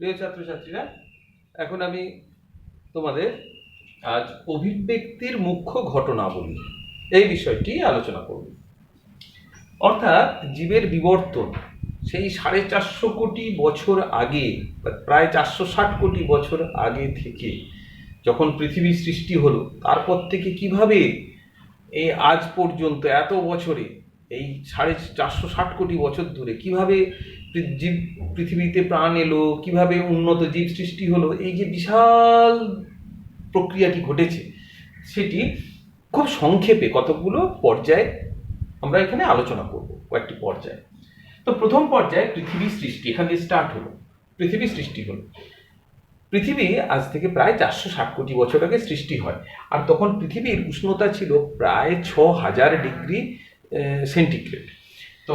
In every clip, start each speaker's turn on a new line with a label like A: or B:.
A: প্রিয় ছাত্রছাত্রীরা, এখন আমি তোমাদের আজ অভিব্যক্তির মুখ্য ঘটনাবলী এই বিষয়টি আলোচনা করব। অর্থাৎ জীবের বিবর্তন, সেই সাড়ে চারশো কোটি বছর আগে প্রায় চারশো ষাট কোটি বছর আগে থেকে যখন পৃথিবীর সৃষ্টি হলো, তারপর থেকে কীভাবে এই আজ পর্যন্ত, এত বছরে, এই সাড়ে চারশো ষাট কোটি বছর ধরে কীভাবে জীব, পৃথিবীতে প্রাণ এলো, কীভাবে উন্নত জীব সৃষ্টি হলো, এই যে বিশাল প্রক্রিয়াটি ঘটেছে, সেটি খুব সংক্ষেপে কতগুলো পর্যায়ে আমরা এখানে আলোচনা করব, কয়েকটি পর্যায়ে। তো প্রথম পর্যায়ে পৃথিবীর সৃষ্টি, এখান দিয়ে স্টার্ট হলো, পৃথিবী সৃষ্টি হলো। পৃথিবী আজ থেকে প্রায় চারশো ষাট কোটি বছর আগে সৃষ্টি হয়, আর তখন পৃথিবীর উষ্ণতা ছিল প্রায় ছ হাজার ডিগ্রি সেন্টিগ্রেড। তো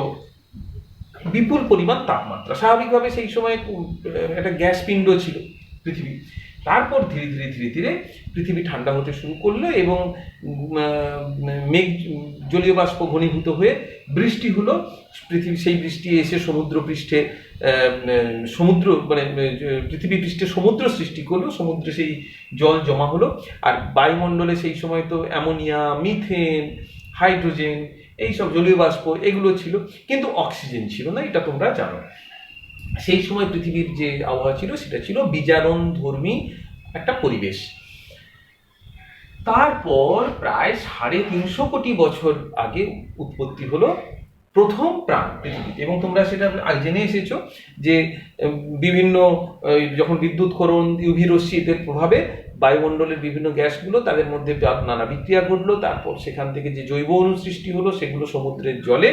A: বিপুল পরিমাণ তাপমাত্রা। স্বাভাবিকভাবে সেই সময় একটা গ্যাস পিণ্ড ছিল পৃথিবী। তারপর ধীরে ধীরে ধীরে ধীরে পৃথিবী ঠান্ডা হতে শুরু করল এবং মেঘ জলীয় বাষ্প ঘনীভূত হয়ে বৃষ্টি হলো। পৃথিবী, সেই বৃষ্টি এসে সমুদ্র পৃষ্ঠে সমুদ্র মানে পৃথিবী পৃষ্ঠে সমুদ্র সৃষ্টি করল। সমুদ্রে সেই জল জমা হলো। আর বায়ুমণ্ডলে সেই সময় তো অ্যামোনিয়া, মিথেন, হাইড্রোজেন এইসব জলীয় বাষ্প, এগুলো ছিল। কিন্তু অক্সিজেন ছিল না, এটা তোমরা জানো। সেই সময় পৃথিবীর যে আবহাওয়া ছিল, সেটা ছিল বিজারণ ধর্মী একটা পরিবেশ। তারপর প্রায় সাড়ে তিনশো কোটি বছর আগে উৎপত্তি হলো প্রথম প্রাণ পৃথিবীতে এবং তোমরা সেটা জেনে এসেছ যে বিভিন্ন যখন বিদ্যুৎকরণ ইউভি রশ্মিদের প্রভাবে বায়ুমণ্ডলের বিভিন্ন গ্যাসগুলো তাদের মধ্যে নানা বিক্রিয়া ঘটলো, তারপর সেখান থেকে যে জৈব অণু সৃষ্টি হলো, সেগুলো সমুদ্রের জলে,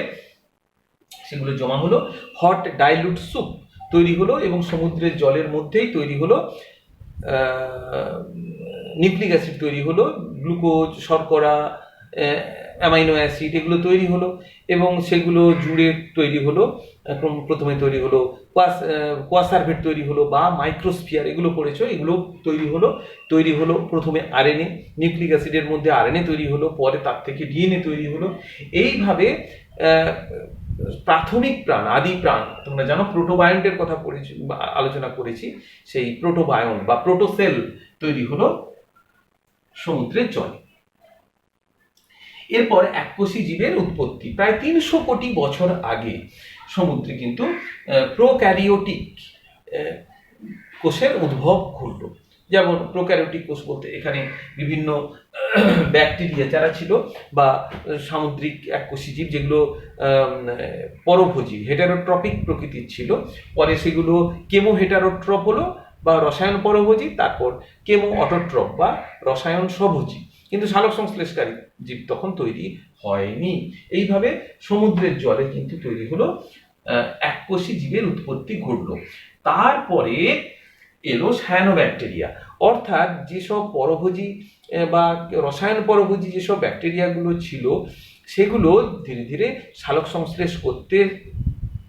A: সেগুলো জমা হলো হট ডাইলুট স্যুপ তৈরি হলো এবং সমুদ্রের জলের মধ্যেই তৈরি হলো নিউক্লিক অ্যাসিড তৈরি হলো, গ্লুকোজ, শর্করা অ্যামাইনো অ্যাসিড এগুলো তৈরি হলো এবং সেগুলো জুড়ে তৈরি হলো এখন প্রথমে তৈরি হলো কোয়াস কোয়াসার্ভেট তৈরি হলো বা মাইক্রোস্ফিয়ার এগুলো পড়েছো এগুলো তৈরি হলো তৈরি হলো প্রথমে আরএনএ, নিউক্লিক অ্যাসিডের মধ্যে আরএনএ তৈরি হলো, পরে তার থেকে ডিএনএ তৈরি হলো। এইভাবে প্রাথমিক প্রাণ, আদি প্রাণ, তোমরা জানো প্রোটোবায়ন্টের কথা পড়েছি আলোচনা করেছি, সেই প্রোটোবায়ন বা প্রোটোসেল তৈরি হলো সমুদ্রের জলে। এরপর এককোষী জীবের উৎপত্তি। প্রায় তিনশো কোটি বছর আগে সমুদ্রে কিন্তু প্রোক্যারিওটিক কোষের উদ্ভব ঘটল। যেমন প্রোক্যারিওটিক কোষ বলতে এখানে বিভিন্ন ব্যাকটেরিয়া যারা ছিল বা সামুদ্রিক এককোষী জীব যেগুলো পরভোজী হেটারোট্রপিক প্রকৃতির ছিল। পরে সেগুলো কেমো হেটারোট্রপ হলো বা রসায়ন পরভোজী তারপর কেমো অটোট্রপ বা রসায়ন স্বভোজী কিন্তু সালোক সংশ্লেষকারী জীব তখন তৈরি হয়নি। এইভাবে সমুদ্রের জলে কিন্তু তৈরি হলো এককোষী জীবের উৎপত্তি ঘটলো। তারপরে এলো সায়ানোব্যাকটেরিয়া অর্থাৎ যেসব পরভোজী বা রসায়ন পরভোজী যেসব ব্যাকটেরিয়াগুলো ছিল, সেগুলো ধীরে ধীরে সালোক সংশ্লেষ করতে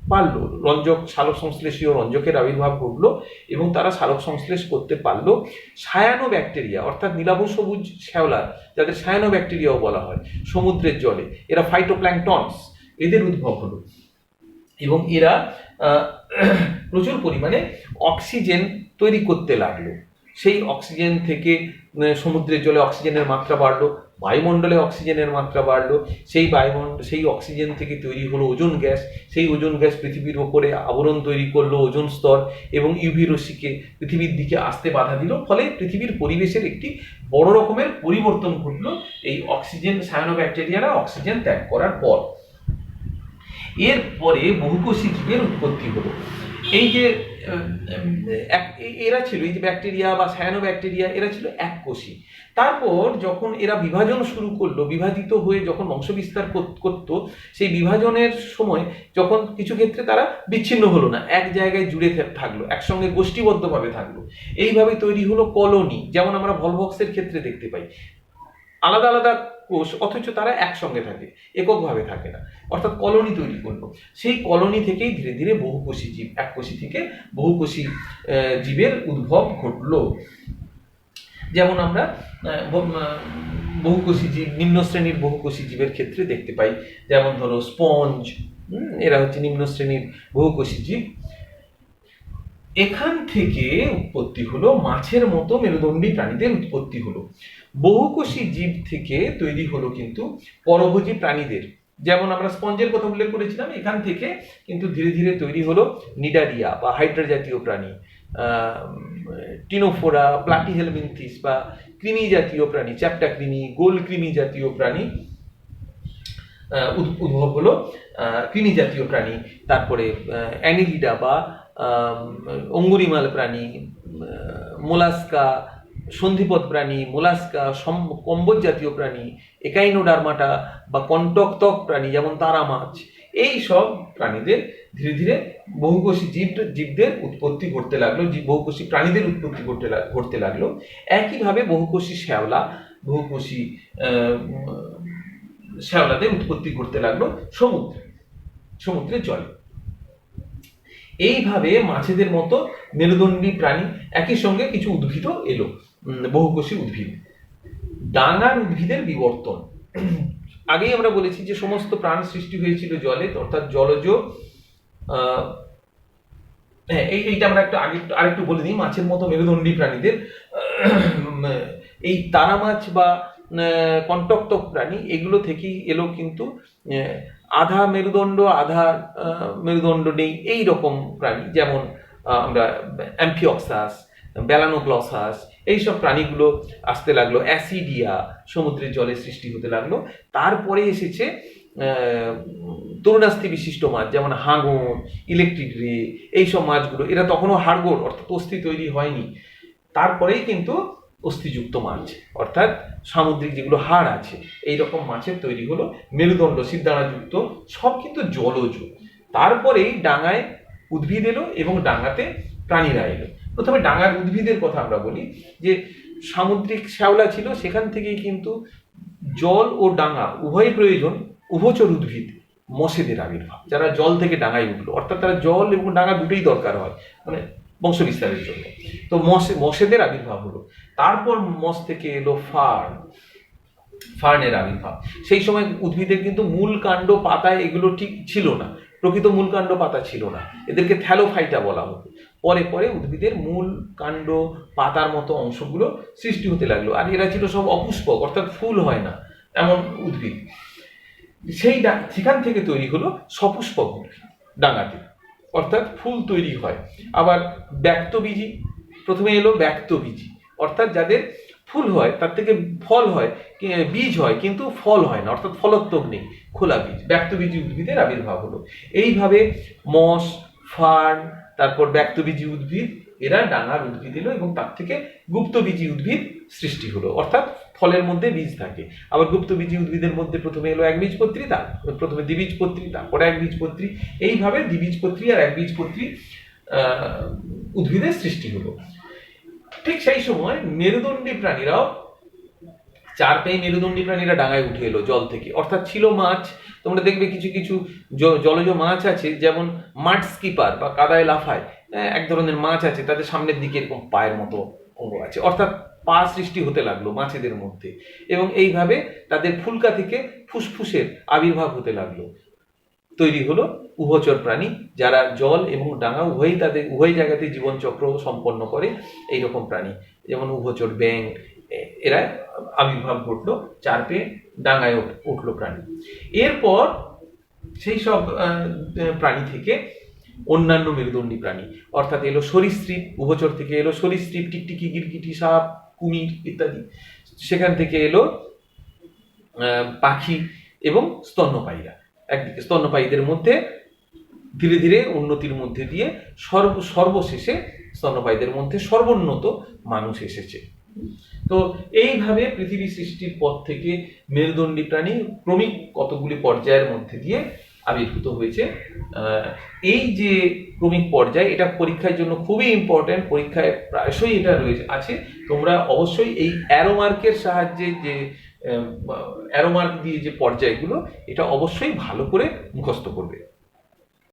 A: পারল। রঞ্জক সালোক সংশ্লেষীয় রঞ্জকের আবির্ভাব ঘটলো এবং তারা সালোক সংশ্লেষ করতে পারল। সায়ানো ব্যাকটেরিয়া অর্থাৎ নীলাভ সবুজ শ্যাওলা যাদের সায়ানো ব্যাকটেরিয়াও বলা হয়, সমুদ্রের জলে। এরা ফাইটোপ্ল্যাঙ্কটনস এদের উদ্ভব হলো। এবং এরা প্রচুর পরিমাণে অক্সিজেন তৈরি করতে লাগল। সেই অক্সিজেন থেকে সমুদ্রের জলে অক্সিজেনের মাত্রা বাড়লো, বায়ুমণ্ডলে অক্সিজেনের মাত্রা বাড়লো, সেই বায়ুমণ্ডল সেই অক্সিজেন থেকে তৈরি হলো ওজোন গ্যাস, সেই ওজন গ্যাস পৃথিবীর ওপরে আবরণ তৈরি করল ওজন স্তর এবং ইউভি রশ্মিকে পৃথিবীর দিকে আসতে বাধা দিল, ফলে পৃথিবীর পরিবেশের একটি বড় রকমের পরিবর্তন ঘটলো এই অক্সিজেন সায়ানোব্যাকটেরিয়ারা অক্সিজেন ত্যাগ করার পর। এরপরে বহুকোষী জীবের উৎপত্তি হলো। এই যে এরা ছিল, এই যে ব্যাকটেরিয়া বা সায়ানো ব্যাকটেরিয়া এরা ছিল এককোষী তারপর যখন এরা বিভাজন শুরু করল, বিভাজিত হয়ে যখন বংশবিস্তার কর- করতো, সেই বিভাজনের সময় যখন কিছু ক্ষেত্রে তারা বিচ্ছিন্ন হলো না, এক জায়গায় জুড়ে থাকল, একসঙ্গে গোষ্ঠীবদ্ধভাবে থাকল। এইভাবে তৈরি হলো কলোনি, যেমন আমরা ভলভক্সের ক্ষেত্রে দেখতে পাই। আলাদা আলাদা কোষ, অথচ তারা একসঙ্গে থাকে, এককভাবে থাকে না। অর্থাৎ কলোনি তৈরি করল। সেই কলোনি থেকেই ধীরে ধীরে বহুকোষী জীব, এককোষী থেকে বহুকোষী জীবের উদ্ভব ঘটলো। যেমন আমরা বহুকোষী জীব, নিম্ন শ্রেণির বহুকোষী জীবের ক্ষেত্রে দেখতে পাই। যেমন ধরো স্পঞ্জ এরা হচ্ছে নিম্ন শ্রেণির বহুকোষী জীব। এখান থেকে উৎপত্তি হলো, মাছের মতো মেরুদণ্ডী প্রাণীদের উৎপত্তি হলো। বহুকোষী জীব থেকে তৈরি হলো কিন্তু পরভোজী প্রাণীদের। যেমন আমরা স্পঞ্জের কথা উল্লেখ করেছিলাম, এখান থেকে কিন্তু ধীরে ধীরে তৈরি হলো নিডারিয়া বা হাইড্রা জাতীয় প্রাণী টিনোফোরা প্লাটিহেলমিনথিস বা কৃমি জাতীয় প্রাণী চ্যাপ্টা কৃমি গোল কৃমি জাতীয় প্রাণী উদ্ভব হলো কৃমি জাতীয় প্রাণী, তারপরে অ্যানিলিডা বা অঙ্গুরিমাল প্রাণী মোলাস্কা সন্ধিপদ প্রাণী, মোলাস্কা কম্বোজ জাতীয় প্রাণী, একাইনোডার্মাটা বা কন্টকতক প্রাণী যেমন তারা মাছ, এই সব প্রাণীদের ধীরে ধীরে বহুকোষী জীব, জীবদের উৎপত্তি ঘটতে লাগল জীব বহুকোষী প্রাণীদের উৎপত্তি ঘটতে ঘটতে লাগল। একইভাবে বহুকোষী শ্যাওলা, বহুকোষী শ্যাওলাদের উৎপত্তি ঘটতে লাগল সমুদ্রে সমুদ্রের জলে। এইভাবে মাছেদের মতো মেরুদণ্ডী প্রাণী একই সঙ্গে কিছু উদ্ভিদও এলো। বহুকোষী উদ্ভিদ। ডাঙার উদ্ভিদের বিবর্তন। আগেই আমরা বলেছি যে সমস্ত প্রাণ সৃষ্টি হয়েছিল জলে অর্থাৎ জলজ হ্যাঁ এই এইটা আমরা একটু আগে আরেকটু বলে দিই মাছের মতো মেরুদণ্ডী প্রাণীদের। এই তারা মাছ বা আহ, কন্টক্তক প্রাণী এগুলো থেকেই এলো কিন্তু আধা মেরুদণ্ড আধা মেরুদণ্ড নেই এই রকম প্রাণী। যেমন আমরা অ্যাম্ফিঅক্সাস ব্যালানোগ্লসাস এইসব প্রাণীগুলো আসতে লাগল, অ্যাসিডিয়া, সমুদ্রের জলে সৃষ্টি হতে লাগল। তারপরে এসেছে তরুণাস্থি বিশিষ্ট মাছ, যেমন হাঙর ইলেকট্রিক রে এইসব মাছগুলো। এরা তখনও হাড়গোড়, অর্থাৎ অস্থি তৈরি হয়নি। তারপরেই কিন্তু অস্থিযুক্ত মাছ, অর্থাৎ সামুদ্রিক যেগুলো হাড় আছে এই রকম মাছের তৈরি হলো মেরুদণ্ড সিদ্ধানাযুক্ত সব কিন্তু জলজ। তারপরেই ডাঙায় উদ্ভিদ এলো এবং ডাঙাতে প্রাণীরা এলো। প্রথমে ডাঙার উদ্ভিদের কথা আমরা বলি, যে সামুদ্রিক শ্যাওলা ছিল, সেখান থেকেই কিন্তু জল ও ডাঙা উভয় প্রয়োজন উভচর উদ্ভিদ মশেদের আবির্ভাব, যারা জল থেকে ডাঙায় উঠল। অর্থাৎ তারা জল এবং ডাঙা দুটোই দরকার হয় মানে বংশ বিস্তারের জন্য। তো মশে মশেদের আবির্ভাব হলো। তারপর মস থেকে এলো ফার্ন, ফার্নের আবির্ভাব। সেই সময় উদ্ভিদের কিন্তু মূল কাণ্ড পাতা এগুলো ঠিক ছিল না, প্রকৃত মূল কাণ্ড পাতা ছিল না। এদেরকে থ্যালোফাইটা বলা হতো। পরে পরে উদ্ভিদের মূল কাণ্ড, পাতার মতো অংশগুলো সৃষ্টি হতে লাগল। আর এরা ছিল সব অপুষ্পক, অর্থাৎ ফুল হয় না, এমন উদ্ভিদ। সেই সেখান থেকে তৈরি হলো সপুষ্পক ডাঙাতে অর্থাৎ ফুল তৈরি হয়। আবার ব্যক্তবীজি, প্রথমে এলো ব্যক্তবীজি। অর্থাৎ যাদের ফুল হয়, তার থেকে ফল হয় বীজ হয়, কিন্তু ফল হয় না, অর্থাৎ ফলোত্তক নেই, খোলা বীজ। ব্যক্তবীজি উদ্ভিদের আবির্ভাব হলো। এইভাবে মস ফার্ন তারপর ব্যক্তবীজি উদ্ভিদ, এরা ডাঙার উদ্ভিদ এলো এবং তার থেকে গুপ্তবীজি উদ্ভিদ সৃষ্টি হলো। অর্থাৎ ফলের মধ্যে বীজ থাকে। আবার গুপ্তবীজি উদ্ভিদের মধ্যে প্রথমে এলো একবীজপত্রী তার প্রথমে দ্বিবীজপত্রী তারপরে একবীজপত্রী। এইভাবে দ্বিবীজপত্রী আর একবীজপত্রী উদ্ভিদের সৃষ্টি হলো। ঠিক সেই সময় মেরুদণ্ডী প্রাণীরাও চার পেয়ে মেরুদণ্ডী প্রাণীরা ডাঙায় উঠে এলো জল থেকে। অর্থাৎ ছিল মাছ তোমরা দেখবে কিছু কিছু জলজ মাছ আছে যেমন মাড স্কিপার বা কাদায় লাফায়। হ্যাঁ, এক ধরনের মাছ আছে তাদের সামনের দিকে এরকম পায়ের মতো অঙ্গ আছে। অর্থাৎ পা সৃষ্টি হতে লাগল মাছেদের মধ্যে। এবং এইভাবে তাদের ফুলকা থেকে ফুসফুসের আবির্ভাব হতে লাগল। তৈরি হলো উভচর প্রাণী, যারা জল এবং ডাঙা উভয়ই তাদের, উভয় জায়গাতে জীবনচক্র সম্পন্ন করে এই রকম প্রাণী। যেমন উভচর ব্যাং এ- এরা আবির্ভাব ঘটলো চার পেয়ে ডাঙায় উঠ- উঠল প্রাণী। এরপর সেই সব প্রাণী থেকে অন্যান্য মেরুদণ্ডী প্রাণী, অর্থাৎ এলো সরীসৃপ, উভচর থেকে এলো সরীসৃপ, টিকটিকি, গিরগিটি, সাপ, কুমির ইত্যাদি। সেখান থেকে এলো পাখি এবং স্তন্যপায়ীরা। একদিকে স্তন্যপায়ীদের মধ্যে ধীরে ধীরে উন্নতির মধ্যে দিয়ে সর্ব সর্বশেষে স্তন্যপায়ীদের মধ্যে সর্বোন্নত মানুষ এসেছে। তো এইভাবে পৃথিবী সৃষ্টির পর থেকে মেরুদণ্ডী প্রাণী ক্রমিক কতগুলি পর্যায়ের মধ্যে দিয়ে আবির্ভূত হয়েছে। এই যে ক্রমিক পর্যায়, এটা পরীক্ষার জন্য খুবই ইম্পর্ট্যান্ট পরীক্ষায় প্রায়শই এটা রয়েছে আছে। তোমরা অবশ্যই এই অ্যারোমার্কের সাহায্যে যে অ্যারোমার্ক দিয়ে যে পর্যায়গুলো, এটা অবশ্যই ভালো করে মুখস্থ করবে।